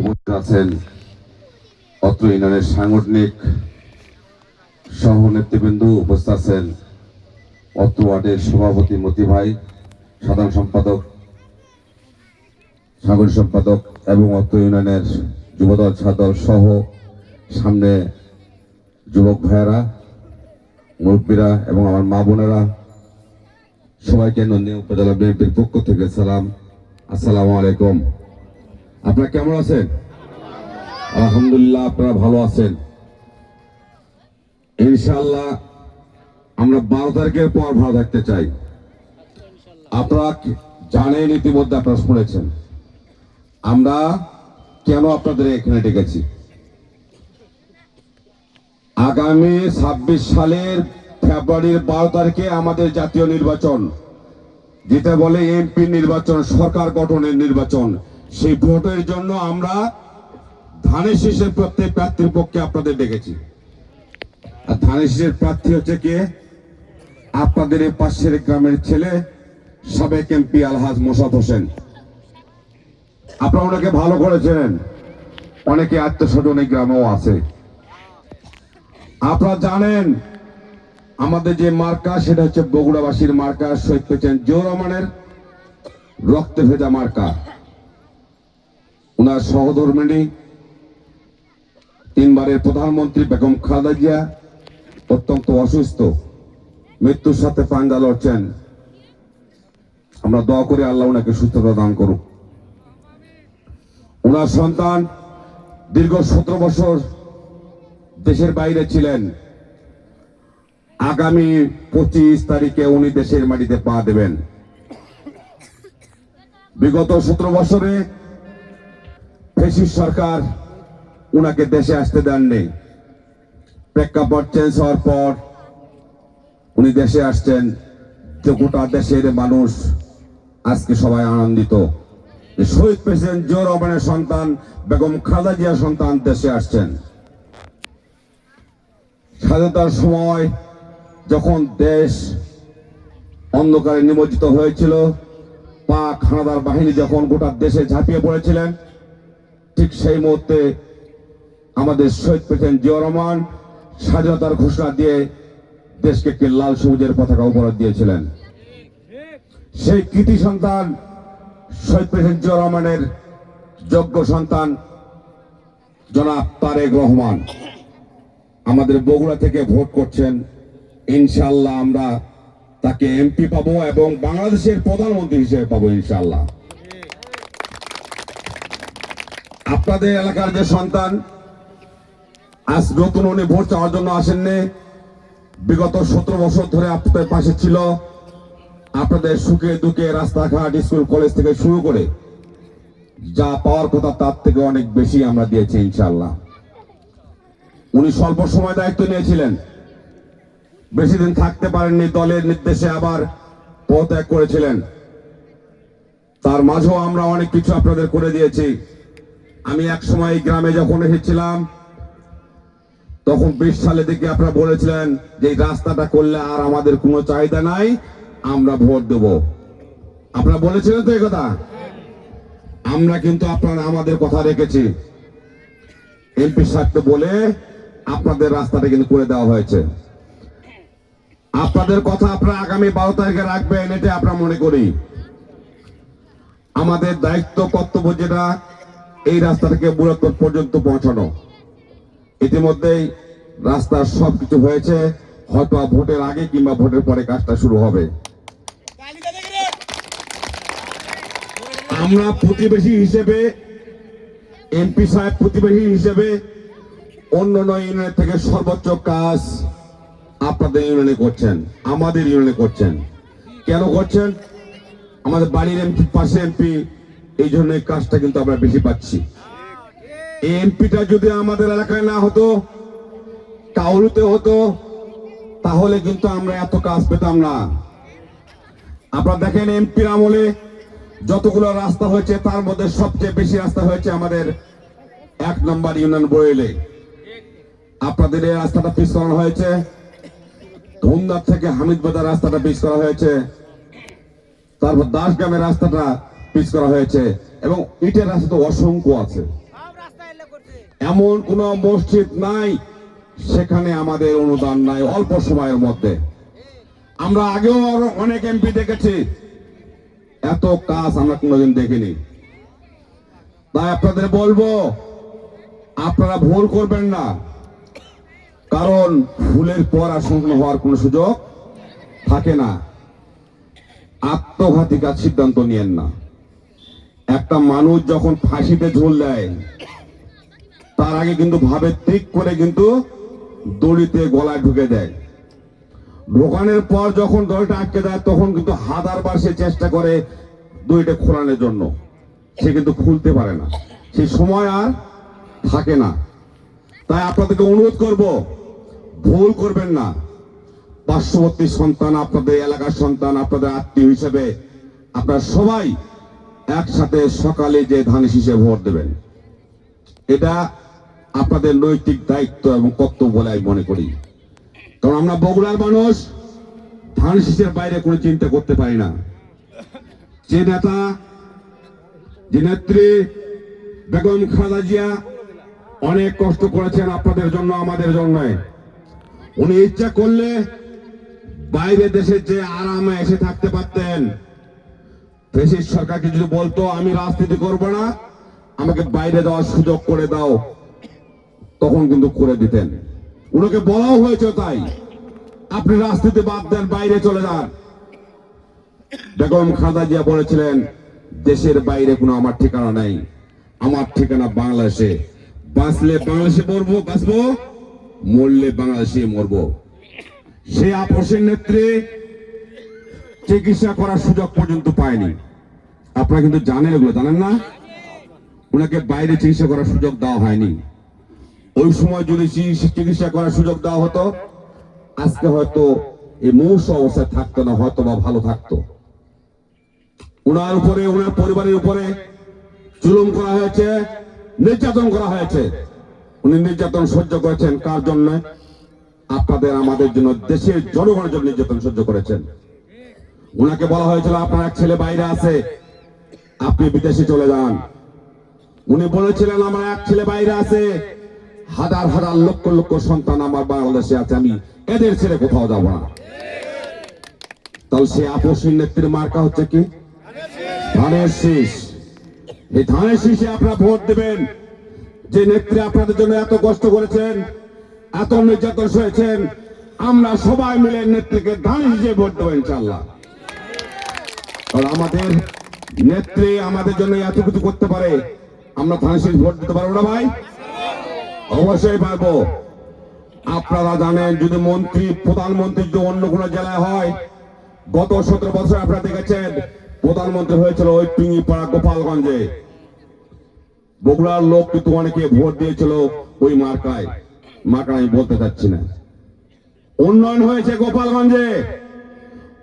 উপস্থিত আছেন অত্র ইউনিয়নের সাংগঠনিক সহ নেতৃবৃন্দ উপস্থিত আছেন অত্র ওয়ার্ডের সভাপতি মতি ভাই, সাধারণ সম্পাদক সাধারণ সম্পাদক এবং অত্র ইউনিয়নের যুবদল, ছাদল সহ সামনে যুবক ভাইয়েরা, মুরব্বীরা এবং আমার মা বোনেরা, সবাইকে নন্দী উপজেলা বিএনপির পক্ষ থেকে সালাম। আসসালামু আলাইকুম। আপনারা কেমন আছেন? আলহামদুলিল্লাহ, আপনারা ভালো আছেন। ইনশাআল্লাহ, আমরা বারো তারিখের পর ভালো থাকতে চাই। আপনারা জানেন ইতিমধ্যে আপনারা শুনেছেন। আমরা কেন আপনাদের এখানে ডেকেছি? আগামী ছাব্বিশ সালের ফেব্রুয়ারির বারো তারিখে আমাদের জাতীয় নির্বাচন, যেটা বলে এমপি নির্বাচন, সরকার গঠনের নির্বাচন। সেই ভোটের জন্য আমরা ধানের শীষের প্রত্যেক প্রার্থীর পক্ষে আপনাদের ডেকেছি। আর ধানের শীষের প্রার্থী হচ্ছে কে? আপনাদের এই পাশের গ্রামের ছেলে সাবেক এমপি আলহাজ মোসাদ হোসেন। আপনারা ওনাকে ভালো করেছেন। অনেকে আত্মস্বজন এই গ্রামেও আছে। আপনারা জানেন, আমাদের যে মার্কা সেটা হচ্ছে বগুড়াবাসীর মার্কা, শহীদ পেয়েছেন জিও রহমানের রক্তে ভেজা মার্কা। ওনার সহধর্মিনী তিনবারের প্রধানমন্ত্রী বেগম খালেদা জিয়া, অত্যন্ত অসুস্থ, মৃত্যুর সাথে পাঞ্জা লড়ছেন। আমরা দোয়া করে আল্লাহ ওনাকে সুস্থতা দান করুন ওনার সন্তান দীর্ঘ সতেরো বছর দেশের বাইরে ছিলেন। আগামী পঁচিশ তারিখে উনি দেশের মাটিতে পা দেবেন। বিগত সতেরো বছরে ফেসিস সরকার উনাকে দেশে আসতে দেননি। প্রেক্ষাপট চেঞ্জ হওয়ার পর উনি দেশে আসছেন। যে গোটা দেশের মানুষ আজকে সবাই আনন্দিত। শহীদ প্রেসিডেন্ট জিয়া রহমানের সন্তান বেগম খালেদা জিয়ার সন্তান দেশে আসছেন। স্বাধীনতার সময় যখন দেশ অন্ধকারে নিমজ্জিত হয়েছিল, পাক হানাদার বাহিনী যখন গোটা দেশে ঝাঁপিয়ে পড়েছিলেন ঠিক সেই মুহূর্তে আমাদের শহীদ প্রেসিডেন্ট জিয়া রহমান স্বাধীনতার ঘোষণা দিয়ে দেশকে একটি লাল সবুজের পতাকা উপহার দিয়েছিলেন। সেই কৃতি সন্তান শহীদ প্রেসিডেন্ট জিয়া রহমানের যোগ্য সন্তান জনাব তারেক রহমান। আমাদের বগুড়া থেকে ভোট করছেন। ইনশাল্লাহ আমরা তাকে এমপি পাবো এবং বাংলাদেশের প্রধানমন্ত্রী হিসেবে পাবো ইনশাল্লাহ আপনাদের এলাকার যে সন্তান, আজ নতুন উনি ভোট চাওয়ার জন্য আসেননি। বিগত সতেরো বছর ধরে আপনাদের পাশে ছিল। আপনাদের সুখে দুঃখে রাস্তাঘাট, স্কুল, কলেজ থেকে শুরু করে যা পাওয়ার কথা তার থেকে অনেক বেশি আমরা দিয়েছি ইনশাল্লাহ উনি স্বল্প সময় দায়িত্ব নিয়েছিলেন। বেশি দিন থাকতে পারেননি, দলের নির্দেশে আবার পদত্যাগ করেছিলেন। তার মাঝেও আমরা অনেক কিছু আপনাদের করে দিয়েছি। আমি এক সময় গ্রামে যখন এসেছিলাম, তখন বিশ সালে দিকে আপনারা বলেছিলেন যে রাস্তাটা করলে আর আমাদের কোনো চাহিদা নাই, আমরা ভোট দেব। আপনারা বলেছিলেন তো কথা? আমরা কিন্তু আপনারা আমাদের কথা রেখেছি। এমপি সাহেবকে বলে আপনাদের রাস্তাটা কিন্তু করে দেওয়া হয়েছে। আপনাদের কথা আপনারা আগামী বারো তারিখে রাখবেন এটা আমরা মনে করি। আমাদের দায়িত্ব, কর্তব্য যেটা এই রাস্তাটাকে বুড়াত্তর পর্যন্ত পৌঁছানো। ইতিমধ্যেই রাস্তার সবকিছু হয়েছে, হয়তো ভোটের আগে কিংবা ভোটের পরে কাজটা শুরু হবে। আমরা প্রতিবেশী হিসেবে, এমপি সাহেব প্রতিবেশী হিসেবে অন্য নয় ইউনিয়নের থেকে সর্বোচ্চ কাজ আপনাদের ইউনিয়নে করছেন, আমাদের ইউনিয়নে করছেন। কেন করছেন? আমাদের বাড়ির এমপি পাশে এমপি এই জন্য কাজটা কিন্তু আমরা বেশি পাচ্ছি। এমপিটা যদি আমাদের এলাকায় না হতো, কাউরুতে হতো, তাহলে কিন্তু আমরা এত কাজ পেতাম না। আপনারা দেখেন এমপির আমলে যতগুলো রাস্তা হয়েছে, তার মধ্যে সবচেয়ে বেশি রাস্তা হয়েছে আমাদের এক নম্বর ইউনিয়ন বয়েলে আপনাদের এই রাস্তাটা পিস করানো হয়েছে। ধুমদার থেকে হামিদ বাজার রাস্তাটা পিস করা হয়েছে। তারপর দাসগ্রামের রাস্তাটা পিস করা হয়েছে এবং ইটের রাস্তা তো অসংখ্য আছে। এমন কোন মসজিদ নাই সেখানে আমাদের অনুদান নাই অল্প সময়ের মধ্যে। আমরা আগেও অনেক এমপি দেখেছি। এত কাজ আমরা কোনোদিন দেখিনি। তাই আপনাদের বলব আপনারা ভুল করবেন না। কারণ ভুলের পর সম্পূর্ণ হওয়ার কোনো সুযোগ থাকে না। আত্মঘাতী কাজ সিদ্ধান্ত নিয়েন না। একটা মানুষ যখন ফাঁসিতে ঝোল দেয়, তার আগে কিন্তু ভাবে ঠিক করে কিন্তু দড়িতে গলায় ঢুকে দেয়। ঢোকানোর পর যখন দড়িটা আটকে দেয়, তখন কিন্তু হাজার বার সে চেষ্টা করে দড়িটা খোলানোর জন্য। সে কিন্তু খুলতে পারে না। সেই সময় আর থাকে না। তাই আপনাদেরকে অনুরোধ করব, ভুল করবেন না। পার্শ্ববর্তী সন্তান, আপনাদের এলাকার সন্তান, আপনাদের আত্মীয় হিসেবে আপনারা সবাই একসাথে সকালে যে ধান শীষে ভোট দেবেন, এটা আপনাদের নৈতিক দায়িত্ব এবং কর্তব্য বলে আমি মনে করি। কারণ আমরা বগুড়ার মানুষ, ধান শীষের বাইরে কোনো চিন্তা করতে পারি না। যে নেতা, যে নেত্রী, বেগম খালেদা জিয়া অনেক কষ্ট করেছেন আপনাদের জন্য, আমাদের জন্য। উনি ইচ্ছা করলে বাইরে দেশে যে আরামে এসে থাকতে পারতেন দেশের সরকারকে যদি বলতো, আমি রাজনীতি করব না, আমাকে বাইরে দেওয়ার সুযোগ করে দাও, তখন কিন্তু করে দিতেন। উনাকে বলাও হয়েছে তাই। আপনি রাজনীতি বাদ দেন, বাইরে চলে যান। বেগম খালেদা জিয়া বলেছিলেন, দেশের বাইরে কোনো আমার ঠিকানা নাই। আমার ঠিকানা বাংলাদেশে। বাঁচলে বাংলাদেশে মরবো, বাঁচবো, মরলে বাংলাদেশে মরবো। সে আপসের নেত্রী চিকিৎসা করার সুযোগ পর্যন্ত পায়নি। আপনারা কিন্তু জানেন এগুলো, জানেন না? ওনাকে বাইরে চিকিৎসা করার সুযোগ দেওয়া হয়নি। ওই সময় যদি চিকিৎসা- করার সুযোগ দেওয়া হতো, আজকে হয়তো এই মূর্ষ অবস্থায় থাকতো না, হয়তো বা ভালো থাকতো। ওনার উপরে, ওনার পরিবারের উপরে জুলুম করা হয়েছে, নির্যাতন করা হয়েছে। উনি নির্যাতন সহ্য করেছেন কার জন্য? আপনাদের, আমাদের জন্য দেশের জনগণের জন্য নির্যাতন সহ্য করেছেন। ওনাকে বলা হয়েছিল, আপনার এক ছেলে বাইরে আছে, আপনি বিদেশে চলে যান। উনি বলেছিলেন, আমার এক ছেলে বাইরে আছে, হাজার হাজার লক্ষ লক্ষ সন্তান আমার বাংলাদেশে আছে, আমি এদের ছেড়ে কোথাও যাব না। তাহলে সে আপসীর নেত্রীর মার্কা হচ্ছে কি? ধানের শীষ। এই ধানের শীষে আপনারা ভোট দেবেন। যে নেত্রী আপনাদের জন্য এত কষ্ট করেছেন, এত নির্যাতন সয়েছেন, আমরা সবাই মিলে নেত্রীকে ধান হিসেবে ভোট দেবো ইনশাল্লাহ আর আমাদের নেত্রী আমাদের জন্য এত কিছু করতে পারে, আমরা শীষ ভোট দিতে পারব না ভাই? অবশ্যই পারব। আপনারা জানেন, যদি মন্ত্রী, প্রধানমন্ত্রী যদি অন্য কোনো জেলায় হয়, গত সতেরো বছর আপনারা দেখেছেন, প্রধানমন্ত্রী হয়েছিল ওই টুঙ্গিপাড়া গোপালগঞ্জে। বগুড়ার লোক কিন্তু অনেকে ভোট দিয়েছিল ওই মার্কায়। মার্কা আমি বলতে চাচ্ছি না। উন্নয়ন হয়েছে গোপালগঞ্জে।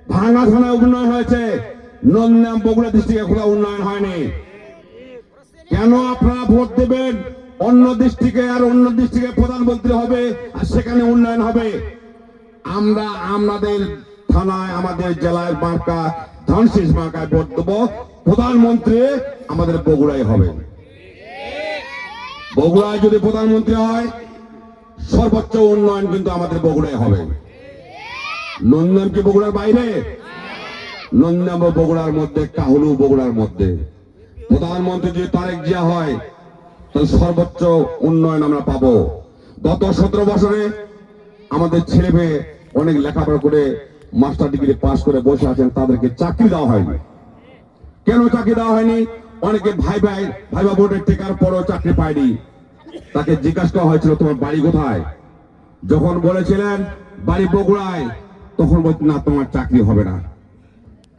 ভাঙা থানায় উন্নয়ন হয়েছে। নন্দাম বগুড়া ডিস্ট্রিক্টে কোনো উন্নয়ন হয়নি। কেন আপনারা ভোট দেবেন? অন্য ডিস্ট্রিক্টে আর অন্য ডিস্ট্রিক্টে প্রধানমন্ত্রী হবে, আর সেখানে উন্নয়ন হবে। আমরা আমাদের থানায়, আমাদের জেলায় মার্কা, ধানশীষ মার্কায় ভোট দেবো। প্রধানমন্ত্রী আমাদের বগুড়ায় হবে। বগুড়ায় যদি প্রধানমন্ত্রী হয়, সর্বোচ্চ উন্নয়ন কিন্তু আমাদের বগুড়ায় হবে। নন্দন কি বগুড়ার বাইরে? নন্দন বগুড়ার মধ্যে, কাহুলু বগুড়ার মধ্যে। প্রধানমন্ত্রী যদি তারেক জিয়া হয়, তাহলে সর্বোচ্চ উন্নয়ন আমরা পাবো। গত সতেরো বছরে আমাদের ছেলে মেয়ে অনেক লেখাপড়া করে, মাস্টার ডিগ্রি পাশ করে বসে আছেন, তাদেরকে চাকরি দেওয়া হয়নি। কেন চাকরি দেওয়া হয়নি? অনেকে ভাই ভাই ভাই ভাইবা বোর্ডের টেকার পরও চাকরি পায়নি। তাকে জিজ্ঞাসা করা হয়েছিল, তোমার বাড়ি কোথায়? যখন বলেছিলেন, বাড়ি বগুড়ায়। তখন বলছে, না, তোমার চাকরি হবে না।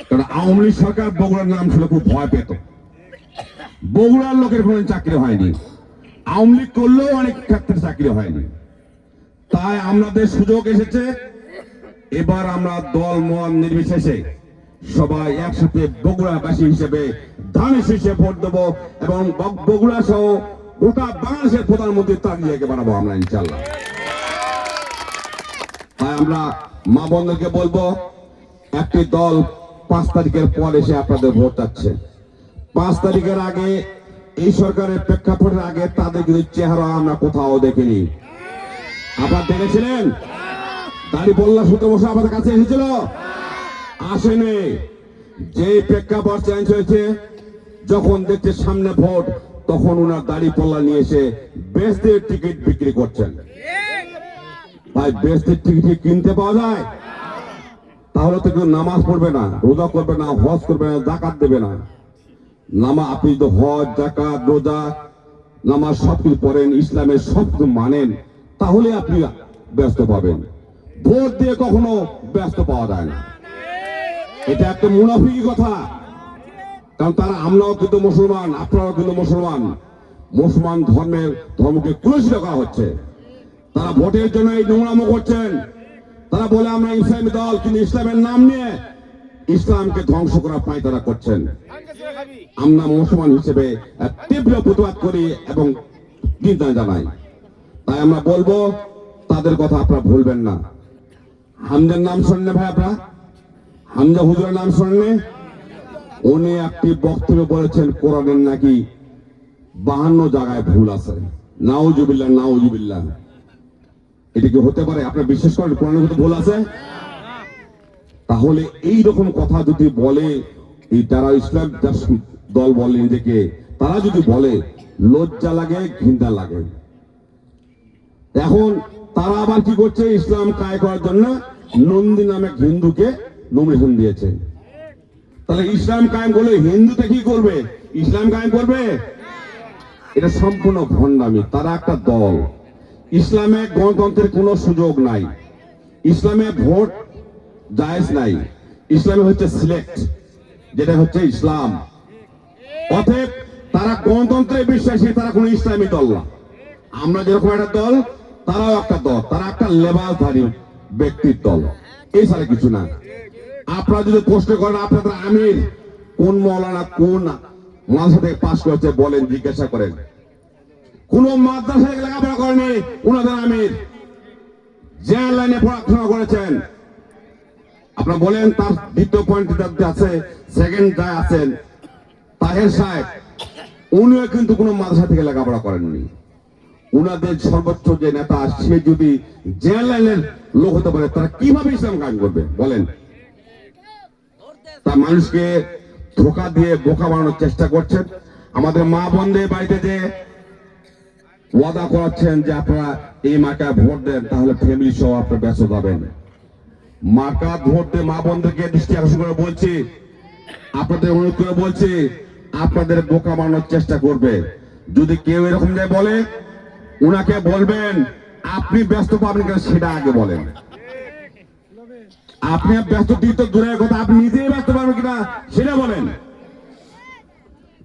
কারণ আওয়ামী লীগ সরকার বগুড়ার নাম শুনে খুব ভয় পেত। বগুড়ার লোকের কোনো চাকরি হয়নি। আওয়ামী লীগ করলেও অনেক ক্ষেত্রে চাকরি হয়নি। তাই আমাদের সুযোগ এসেছে। এবার আমরা দল মন নির্বিশেষে সবাই একসাথে বগুড়াবাসী হিসেবে ধানের শীর্ষে ভোট দেবো এবং বগুড়া সহ গোটা বাংলাদেশের প্রধানমন্ত্রী তাকিয়ে বানাবো আমরা ইনশাল্লাহ তাই আমরা মা বন্ধুকে বলব, একটি দল পাঁচ তারিখের পর এসে আপনাদের ভোট চাচ্ছে পাঁচ তারিখের আগে এই সরকারের প্রেক্ষাপটের আগে তাদের কিন্তু চেহারা আমরা কোথাও দেখিনি। আবার দেখেছিলেন? দাড়ি বল্লা সূত্র বসে আমাদের কাছে এসেছিল। আসেনি। যে প্রেক্ষাপট চেঞ্জ হয়েছে, যখন দেখছে সামনে ভোট, তখন উনার দাড়ি পল্লা নিয়ে এসে বেস্টের টিকিট বিক্রি করছেন। ভাই বেস্টের টিকিট কিনতে পাওয়া যায়? তাহলে তো কেউ নামাজ পড়বে না, রোজা করবে না, হজ করবে না জাকাত দেবে না। নামা আপনি তো হজ জাকাত রোজা, নামাজ সব কিছু পড়েন, ইসলামের সব কিছু মানেন, তাহলে আপনি ব্যস্ত পাবেন। ভোট দিয়ে কখনো ব্যস্ত পাওয়া যায় না। এটা একটা মুনাফিকি কথা। কারণ তারা আমরাও কিন্তু মুসলমান, আপনারাও কিন্তু মুসলমান। মুসলমান ধর্মের, ধর্মকে কুলসিত করা হচ্ছে। তারা ভোটের জন্য এই নোংরামো করছেন। তারা বলে, আমরা ইসলামী দল, কিন্তু ইসলামের নাম নিয়ে ইসলামকে ধ্বংস করার পায় তারা করছেন। আমরা মুসলমান হিসেবে তীব্র প্রতিবাদ করি এবং চিন্তা জানাই। তাই আমরা বলব, তাদের কথা আপনারা ভুলবেন না। হামজার নাম শুনলে ভাই আপনারা? হামজা হুজুরের নাম শুনলে? উনি একটি বক্তব্য বলেছেন, কোরআনের নাকি বাহান্ন জায়গায় ভুল আছে। নাউজুবিল্লাহ নাউজুবিল্লাহ। এটা কি হতে পারে? আপনার বিশ্বাস করেন কোরআনের ভুল আছে? তাহলে এই রকম কথা যদি বলে, এই তারা ইসলাম দল বলে নিজেকে, তারা যদি বলে, লজ্জা লাগে, ঘৃণা লাগে। এখন তারা আবার কি করছে? ইসলাম কায় করার জন্য নন্দী নামে হিন্দুকে নমিনেশন দিয়েছে। তাহলে ইসলাম কায়েম করলে হিন্দুতে কি করবে? ইসলাম কায়েম করবে? এটা সম্পূর্ণ ভণ্ডামি। তারা একটা দল। ইসলামে গণতন্ত্রের কোনো সুযোগ নাই। ইসলামে ভোট জায়েজ নাই। ইসলামে হচ্ছে সিলেক্ট, যেটা হচ্ছে ইসলাম। অতএব তারা গণতন্ত্রে বিশ্বাসী, তারা কোনো ইসলামী দল না। আমরা যেরকম একটা দল, তারাও একটা দল, তারা একটা লেবাসধারী ব্যক্তির দল। এই ছাড়া কিছু না। আপনারা যদি প্রশ্ন করেন আপনাদের আমির, কোন মৌলানা কোন? মাদ্রাসা থেকে পাশ করেছে, বলেন, জিজ্ঞাসা করেন। কোন মাদ্রাসা লেখাপড়া করেনি ওনাদের আমির। যে লাইনে পড়াশোনা করেছেন। আপনারা বলেন তার দ্বিতীয় পয়েন্ট আছে, সেকেন্ড যা আছেন, তাহের সাহেব, উনিও কিন্তু কোনো মাদ্রাসা থেকে লেখাপড়া করেননি। উনাদের সর্বোচ্চ যে নেতা, সে যদি যে লাইনের লোক হতে পারে, তারা কীভাবে ইসলাম কায়েম করবে? বলেন। তা মানুষকে ধোকা দিয়ে বোকা বানানোর চেষ্টা করছেন। আমাদের মা বন্ধে বাড়িতে যে ওয়াদা করাচ্ছেন যে আপনারা এই মার্কা ভোট দেন, তাহলে ফ্যামিলি সহ আপনার ব্যস্ত যাবেন মার্কা ভোট দিয়ে মা বোনদেরকে দৃষ্টি আকর্ষণ করে বলছি, আপনাদের অনুরোধ করে বলছি, আপনাদের বোকা বানানোর চেষ্টা করবে। যদি কেউ এরকম যায় বলে, উনাকে বলবেন, আপনি ব্যস্ত পাবেন কিনা সেটা আগে বলেন। আপনি ব্যস্ত তীর্থ দূরের কথা, আপনি নিজেই ব্যস্ত পারবেন কিনা সেটা বলেন।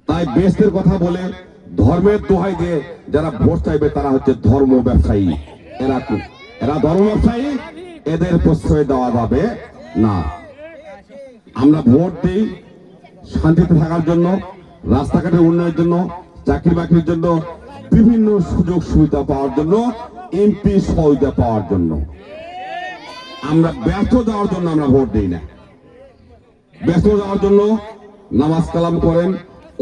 তাই ব্যস্তের কথা বলে ধর্মের দোহাই দিয়ে যারা ভোট চাইবে তারা হচ্ছে ধর্ম ব্যবসায়ী। এরা এরা ধর্ম ব্যবসায়ী? এদের প্রশ্রয় দেওয়া যাবে না। আমরা ভোট দিই শান্তিতে থাকার জন্য রাস্তাঘাটের উন্নয়নের জন্য, চাকরি বাকরির জন্য, বিভিন্ন সুযোগ সুবিধা পাওয়ার জন্য, এমপি সহযোগিতা পাওয়ার জন্য। আমরা ব্যর্থ দেওয়ার জন্য আমরা ভোট দিই না। ব্যস্ত যাওয়ার জন্য নামাজ কালাম করেন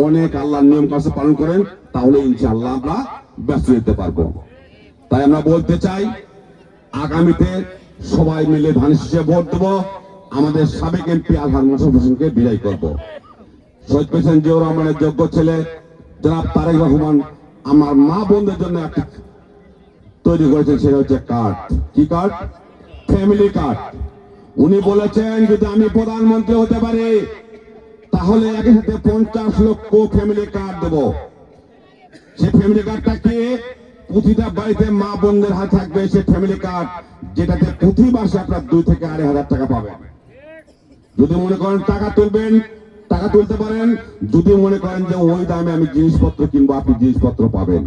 অনেক আল্লাহর নিয়ম কাছে পালন করেন, তাহলে ইনশাআল্লাহ আমরা ব্যস্ত যেতে পারব। তাই আমরা বলতে চাই, আগামীতে সবাই মিলে ধান শীষে ভোট দেবো, আমাদের সাবেক এমপি আলহার মোশারফ হোসেনকে বিদায় করব। শহীদ রহমানের যোগ্য ছেলে, জনাব তারেক রহমান, আমার মা বোনদের জন্য একটি তৈরি করেছেন, সেটা হচ্ছে কার্ড। কি কার্ড? Family card. উনি বলেছেন, যদি আমি প্রধানমন্ত্রী হতে পারি তাহলে একই সাথে পঞ্চাশ লক্ষ ফ্যামিলি কার্ড দেব। সেই ফ্যামিলি কার্ডটা কি? প্রতিটা বাড়িতে মা বোনদের হাতে থাকবে সেই ফ্যামিলি কার্ড যেটাতে প্রতি মাসে আপনার দুই থেকে আড়াই হাজার টাকা পাবেন। যদি মনে করেন টাকা তুলবেন, টাকা তুলতে পারেন, যদি মনে করেন যে ওই দামে আমি জিনিসপত্র কিনবো, আপনি জিনিসপত্র পাবেন।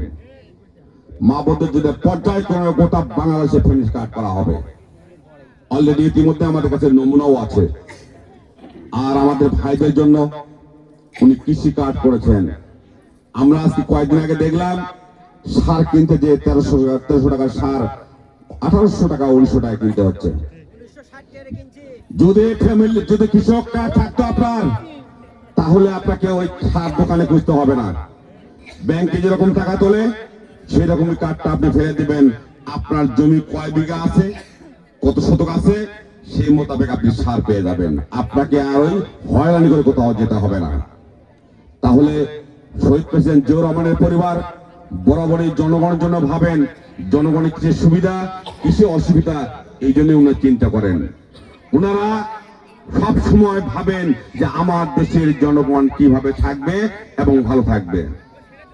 মা বোনদের যদি পর্যায়ক্রমে গোটা বাংলাদেশে ফ্যামিলি কার্ড করা হবে। অলরেডি ইতিমধ্যে আমাদের কাছে নমুনাও আছে। আর আমাদের ভাইদের জন্য উনি কৃষি কার্ড করেছেন। আমরা আজকে কয়েকদিন আগে দেখলাম, সার কিনতে যে তেরোশো তেরোশো টাকার সার আঠারোশো টাকা, উনিশশো টাকা কিনতে হচ্ছে। যদি ফ্যামিলি যদি কৃষক কার্ড থাকতো আপনার, তাহলে আপনাকে ওই সার দোকানে খুঁজতে হবে না। ব্যাংকে যেরকম টাকা তোলে সেই রকমই কার্ডটা আপনি ফেলে দিবেন। আপনার জমি কয় বিঘা আছে, কত শতক আছে সেই মোতাবেক আপনি সার পেয়ে যাবেন। আপনাকে আর ওই হয়রানি করে কোথাও যেতে হবে না। তাহলে শহীদ প্রেসিডেন্ট জিয়াউর রহমানের পরিবার বরাবরই জনগণের জন্য ভাবেন, জনগণের কিছু সুবিধা কিছু অসুবিধা, এই জন্য উনি চিন্তা করেন। ওনারা সব সময় ভাবেন যে আমার দেশের জনগণ কীভাবে থাকবে এবং ভালো থাকবে।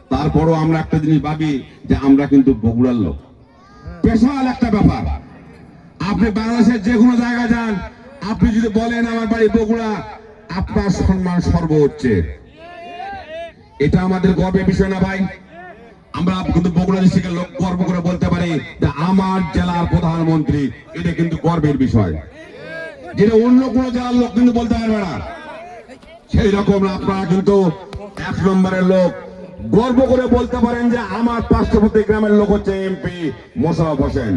তারপরও আমরা একটা জিনিস ভাবি যে আমরা কিন্তু বগুড়ার লোক। স্পেশাল একটা ব্যাপার। আপনি বাংলাদেশের যে কোনো জায়গায় যান, আপনি যদি বলেন আমার বাড়ি বগুড়া, আপনার সম্মান সর্বোচ্চে এটা আমাদের গর্বের বিষয় না ভাই? আমরা কিন্তু বগুড়া ডিস্ট্রিক্টের লোক গর্ব করে বলতে পারি যে আমার জেলার প্রধানমন্ত্রী, এটা কিন্তু গর্বের বিষয়। যেটা অন্য কোন জেলার লোক কিন্তু বলতে পারবে না। সেই রকম আপনারা কিন্তু এক নম্বরের লোক। গর্ব করে বলতে পারেন যে আমার পার্শ্ববর্তী গ্রামের লোক হচ্ছে এমপি মোশারফ হোসেন।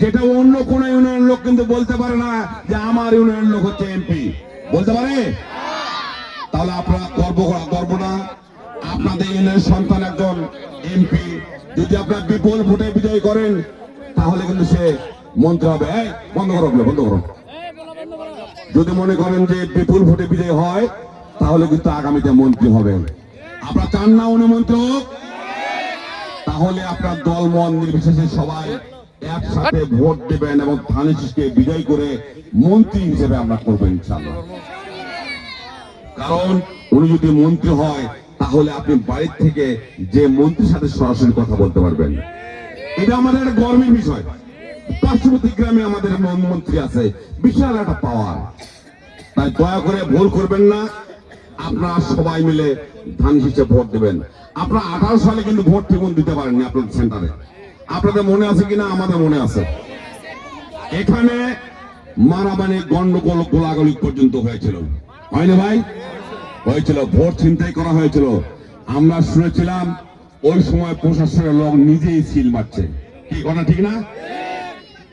যেটা অন্য কোন ইউনিয়নের লোক কিন্তু বলতে পারে না যে আমার ইউনিয়নের লোক হচ্ছে এমপি বলতে পারে? তাহলে আপনারা গর্ব করা গর্ব না। আপনাদের ইউনিয়নের সন্তান একজন এমপি যদি আপনারা বিপুল ভোটে বিজয় করেন, তাহলে কিন্তু সে মন্ত্রী হবে। বন্ধ করো বন্ধ করো। যদি মনে করেন যে বিপুল ভোটে বিজয় হয়, তাহলে কিন্তু আগামীতে মন্ত্রী হবেন আপনারা চান না উনি মন্ত্রী হোক? তাহলে আপনার দল মন নির্বিশেষে সবাই একসাথে ভোট দেবেন এবং ধানেশিসকে বিজয় করে মন্ত্রী হিসেবে আমরা করব ইনশাল্লাহ কারণ উনি যদি মন্ত্রী হয়, তাহলে আপনি বাড়ির থেকে যে মন্ত্রীর সাথে সরাসরি কথা বলতে পারবেন। এটা আমাদের একটা গর্বের বিষয়। পার্শ্ববর্তী গ্রামে আমাদের মন- মন্ত্রী আছে, বিশাল একটা পাওয়ার। তাই দয়া করে ভুল করবেন না। আপনারা সবাই মিলে ধান শীষে ভোট দেবেন। আপনারা আঠারো সালে কিন্তু ভোট ঠিকমন দিতে পারেননি আপনার সেন্টারে। আপনাদের মনে আছে কিনা? আমাদের মনে আছে। এখানে মারামারি, গন্ডগোল, গোলাগুলি পর্যন্ত হয়েছিল। হয়নি ভাই? হয়েছিল। ভোট ছিনতাই করা হয়েছিল। আমরা শুনেছিলাম, ওই সময় প্রশাসনের লোক নিজেই সিল মারছে। কি কথা, ঠিক না?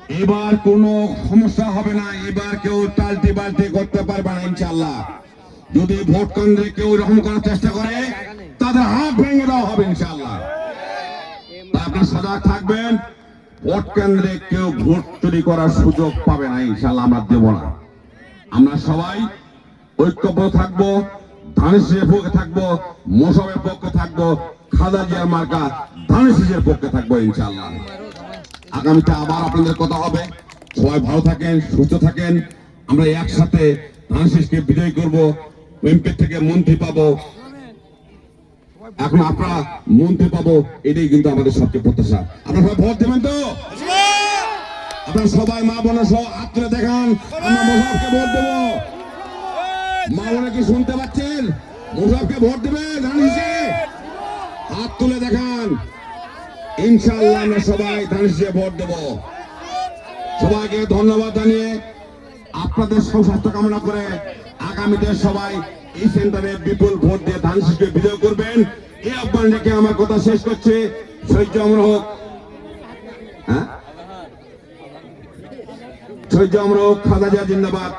এবার কোনো সমস্যা হবে না। এবার কেউ টালটি বালটি করতে পারবে না ইনশাল্লাহ যদি ভোট কেন্দ্রে কেউ এরকম করার চেষ্টা করে, তাদের হাত ভেঙে দেওয়া হবে ইনশাল্লাহ তা আপনার সজাগ থাকবেন। ভোট কেন্দ্রে কেউ ভোট চুরি করার সুযোগ পাবে না ইনশাল্লাহ আমরা দেব না। আমরা সবাই ঐক্যবদ্ধ থাকব ধানের পক্ষে থাকব মোসবের পক্ষে থাকব খাদা জিয়ার মার্কা ধানের পক্ষে থাকব ইনশাল্লাহ আগামীতে আবার আপনাদের কথা হবে। সবাই ভালো থাকেন, সুস্থ থাকেন। আমরা একসাথে ধানশিসকে বিজয় করব, এমপি থেকে মন্ত্রী পাবো। এখন আপনারা মন্ত্রী পাবো, এটাই কিন্তু আমাদের সবচেয়ে প্রত্যাশা। আপনারা সবাই ভোট দেবেন তো? আপনারা সবাই মা বোনের সহ হাত দেখান, আমরা মোসাফকে ভোট দেবো। মা বোনে কি শুনতে পাচ্ছেন? মোসাফকে ভোট দেবে ধানশিসে হাত তুলে দেখান। ইনশাআল্লাহ আমরা সবাই ধানশিসে ভোট দেব। সবাইকে ধন্যবাদ জানিয়ে আপনাদের সুস্বাস্থ্য কামনা করে আগামীতে সবাই এই সেন্টারে বিপুল ভোট দিয়ে ধানশিসকে বিজয় করবেন। এই আহ্বান রেখে আমার কথা শেষ করছে? সহ্য আমরা হোক। হ্যাঁ? আমরা হোক খাদা জিয়া জিন্দাবাদ।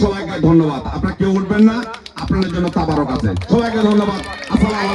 সবাইকে ধন্যবাদ। আপনারা কেউ উঠবেন না, আপনাদের জন্য তাবারক আছে। সবাইকে ধন্যবাদ। আসসালামু